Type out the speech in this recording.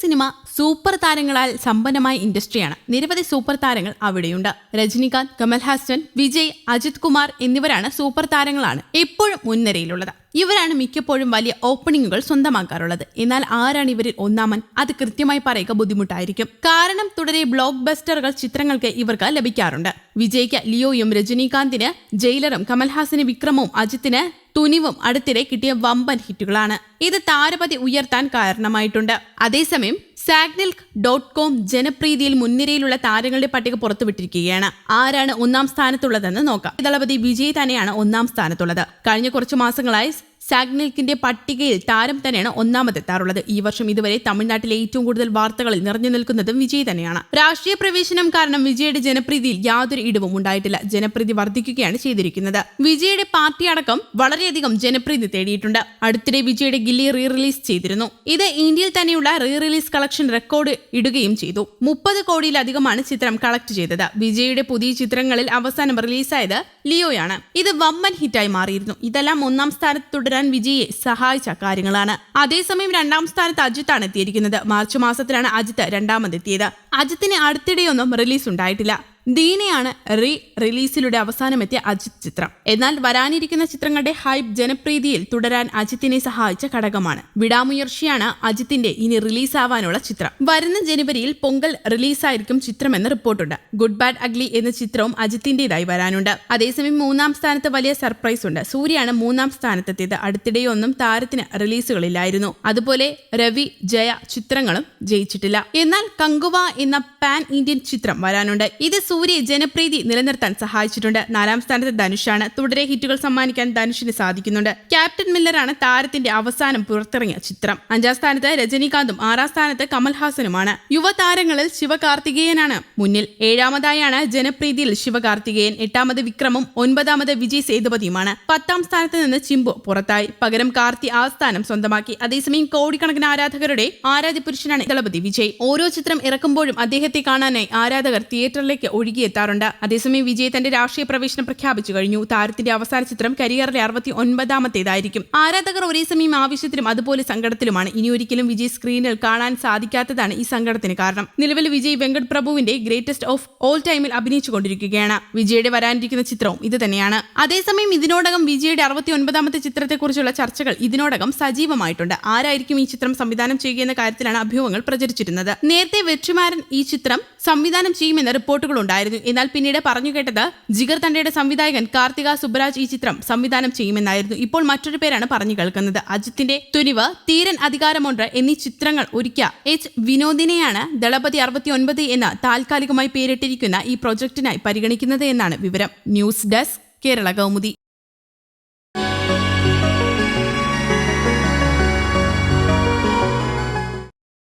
Cinema super താരങ്ങളാൽ സമ്പന്നമായ ഇൻഡസ്ട്രിയാണ്. നിരവധി super താരങ്ങൾ അവിടെയുണ്ട്. രജനികാന്ത് കമൽഹാസൻ വിജയ് അജിത് കുമാർ എന്നിവരാണ് സൂപ്പർ താരങ്ങളാണ് എപ്പോഴും മുൻനിരയിലുള്ളത്. ഇവരാണ് മിക്കപ്പോഴും വലിയ ഓപ്പണിങ്ങുകൾ സ്വന്തമാക്കാറുള്ളത്. എന്നാൽ ആരാണ് ഇവരിൽ ഒന്നാമൻ? അത് കൃത്യമായി പറയുക ബുദ്ധിമുട്ടായിരിക്കും. കാരണം തുടരെ ബ്ലോക്ക് ബസ്റ്ററുകൾ ചിത്രങ്ങൾക്ക് ഇവർക്ക് ലഭിക്കാറുണ്ട്. വിജയ്ക്ക് ലിയോയും രജനീകാന്തിന് ജയിലറും കമൽഹാസന് വിക്രമും അജിത്തിന് തുനിവും അടുത്തിടെ കിട്ടിയ വമ്പൻ ഹിറ്റുകളാണ്. ഇത് താരപതി ഉയർത്താൻ കാരണമായിട്ടുണ്ട്. അതേസമയം സാഗ്നിൽക്ക് ഡോട്ട് കോം ജനപ്രീതിയിൽ മുൻനിരയിലുള്ള താരങ്ങളുടെ പട്ടിക പുറത്തുവിട്ടിരിക്കുകയാണ്. ആരാണ് ഒന്നാം സ്ഥാനത്തുള്ളതെന്ന് നോക്കാം. ദളപതി വിജയ് തന്നെയാണ് ഒന്നാം സ്ഥാനത്തുള്ളത്. കഴിഞ്ഞ കുറച്ചു മാസങ്ങളായി സാഗ്നിൽക്കിന്റെ പട്ടികയിൽ താരം തന്നെയാണ് ഒന്നാമതെത്താറുള്ളത് ഈ വർഷം ഇതുവരെ തമിഴ്നാട്ടിലെ ഏറ്റവും കൂടുതൽ വാർത്തകളിൽ നിറഞ്ഞു നിൽക്കുന്നതും വിജയ് തന്നെയാണ്. രാഷ്ട്രീയ പ്രവേശനം കാരണം വിജയുടെ ജനപ്രീതിയിൽ യാതൊരു ഇടിവും ഉണ്ടായിട്ടില്ല. ജനപ്രീതി വർദ്ധിക്കുകയാണ് ചെയ്തിരിക്കുന്നത്. വിജയുടെ പാർട്ടി അടക്കം വളരെയധികം ജനപ്രീതി തേടിയിട്ടുണ്ട്. അടുത്തിടെ വിജയുടെ ഗില്ലി റീ റിലീസ് ചെയ്തിരുന്നു. ഇത് ഇന്ത്യയിൽ തന്നെയുള്ള റീ റിലീസ് കളക്ഷൻ റെക്കോർഡ് ഇടുകയും ചെയ്തു. മുപ്പത് കോടിയിലധികമാണ് ചിത്രം കളക്ട് ചെയ്തത്. വിജയുടെ പുതിയ ചിത്രങ്ങളിൽ അവസാനം റിലീസായത് ലിയോയാണ്. ഇത് വമ്മൻ ഹിറ്റായി മാറിയിരുന്നു. ഇതെല്ലാം ഒന്നാം സ്ഥാനത്ത് തുടരാൻ വിജയെ സഹായിച്ച കാര്യങ്ങളാണ്. അതേസമയം രണ്ടാം സ്ഥാനത്ത് അജിത്താണ് എത്തിയിരിക്കുന്നത്. മാർച്ച് മാസത്തിലാണ് അജിത്ത് രണ്ടാമതെത്തിയത്. അജിത്തിന് അടുത്തിടെയൊന്നും റിലീസ് ഉണ്ടായിട്ടില്ല ദീനയാണ് റീ റിലീസിലൂടെ അവസാനമെത്തിയ അജിത് ചിത്രം. എന്നാൽ വരാനിരിക്കുന്ന ചിത്രങ്ങളുടെ ഹൈപ്പ് ജനപ്രീതിയിൽ തുടരാൻ അജിത്തിനെ സഹായിച്ച ഘടകമാണ്. വിടാമുയർച്ചയാണ് അജിത്തിന്റെ ഇനി റിലീസാവാനുള്ള ചിത്രം. വരുന്ന ജനുവരിയിൽ പൊങ്കൽ റിലീസായിരിക്കും ചിത്രമെന്ന് റിപ്പോർട്ടുണ്ട്. ഗുഡ് ബാഡ് അഗ്ലി എന്ന ചിത്രവും അജിത്തിന്റേതായി വരാനുണ്ട്. അതേസമയം മൂന്നാം സ്ഥാനത്ത് വലിയ സർപ്രൈസ് ഉണ്ട്. സൂര്യയാണ് മൂന്നാം സ്ഥാനത്തെത്തിയത്. അടുത്തിടെയൊന്നും താരത്തിന് റിലീസുകളില്ലായിരുന്നു. അതുപോലെ രവി ജയ ചിത്രങ്ങളും ജയിച്ചിട്ടില്ല. എന്നാൽ കങ്കുവ എന്ന പാൻ ഇന്ത്യൻ ചിത്രം വരാനുണ്ട്. ഇത് സൂര്യ ജനപ്രീതി നിലനിർത്താൻ സഹായിച്ചിട്ടുണ്ട്. നാലാം സ്ഥാനത്ത് ധനുഷാണ്. തുടരെ ഹിറ്റുകൾ സമ്മാനിക്കാൻ ധനുഷിന് സാധിക്കുന്നുണ്ട്. ക്യാപ്റ്റൻ മില്ലറാണ് താരത്തിന്റെ അവസാനം പുറത്തിറങ്ങിയ ചിത്രം. അഞ്ചാം സ്ഥാനത്ത് രജനീകാന്തും ആറാം സ്ഥാനത്ത് കമൽഹാസനുമാണ്. യുവതാരങ്ങളിൽ ശിവകാർത്തികേയനാണ് മുന്നിൽ. ഏഴാമതായാണ് ജനപ്രീതിയിൽ ശിവകാർത്തികേയൻ. എട്ടാമത് വിക്രമും ഒൻപതാമത് വിജയ് സേതുപതിയുമാണ്. പത്താം സ്ഥാനത്ത് നിന്ന് ചിമ്പു പുറത്തായി. പകരം കാർത്തി ആ സ്ഥാനം സ്വന്തമാക്കി. അതേസമയം കോടിക്കണക്കിന് ആരാധകരുടെ ആരാധ്യ പുരുഷനാണ് ദളപതി വിജയ്. ഓരോ ചിത്രം ഇറക്കുമ്പോഴും അദ്ദേഹത്തെ കാണാനായി ആരാധകർ തിയേറ്ററിലേക്ക് ഒഴുകിയെത്താറുണ്ട്. അതേസമയം വിജയ് തന്റെ രാഷ്ട്രീയ പ്രവേശനം പ്രഖ്യാപിച്ചു കഴിഞ്ഞു. താരത്തിന്റെ അവസാന ചിത്രം കരിയറിലെ അറുപത്തി ഒൻപതാമത്തേതായിരിക്കും. ആരാധകർ ഒരേ സമയം ആവശ്യത്തിലും അതുപോലെ സങ്കടത്തിലുമാണ്. ഇനി ഒരിക്കലും വിജയ് സ്ക്രീനിൽ കാണാൻ സാധിക്കാത്തതാണ് ഈ സങ്കടത്തിന് കാരണം. നിലവിൽ വിജയ് വെങ്കട് പ്രഭുവിന്റെ ഗ്രേറ്റസ്റ്റ് ഓഫ് ഓൾ ടൈമിൽ അഭിനയിച്ചുകൊണ്ടിരിക്കുകയാണ് വിജയുടെ വരാനിരിക്കുന്ന ചിത്രവും ഇത് തന്നെയാണ്. അതേസമയം ഇതിനോടകം വിജയുടെ അറുപത്തി ഒൻപതാമത്തെ ചിത്രത്തെക്കുറിച്ചുള്ള ചർച്ചകൾ ഇതിനോടകം സജീവമായിട്ടുണ്ട്. ആരായിരിക്കും ഈ ചിത്രം സംവിധാനം ചെയ്യുകയെന്ന കാര്യത്തിലാണ് അഭ്യൂഹങ്ങൾ പ്രചരിച്ചിരുന്നത്. നേരത്തെ വെട്രിമാരൻ ഈ ചിത്രം സംവിധാനം ചെയ്യുമെന്ന റിപ്പോർട്ടുകൾ ഉണ്ടായിരുന്നു. എന്നാൽ പിന്നീട് പറഞ്ഞു കേട്ടത് ജിഗർ തണ്ടയുടെ സംവിധായകൻ കാർത്തിക സുബ്രാജ് ഈ ചിത്രം സംവിധാനം ചെയ്യുമെന്നായിരുന്നു. ഇപ്പോൾ മറ്റൊരു പേരാണ് പറഞ്ഞു കേൾക്കുന്നത്. അജിത്തിന്റെ തുനിവ് തീരൻ അധികാരമുണ്ട് എന്നീ ചിത്രങ്ങൾ ഒരുക്കിയ എച്ച് വിനോദിനെയാണ് ദളപതി അറുപത്തി ഒൻപത് എന്ന് താൽക്കാലികമായി പേരിട്ടിരിക്കുന്ന ഈ പ്രൊജക്ടിനായി പരിഗണിക്കുന്നത് എന്നാണ് വിവരം. News desk Kerala Kaumudi.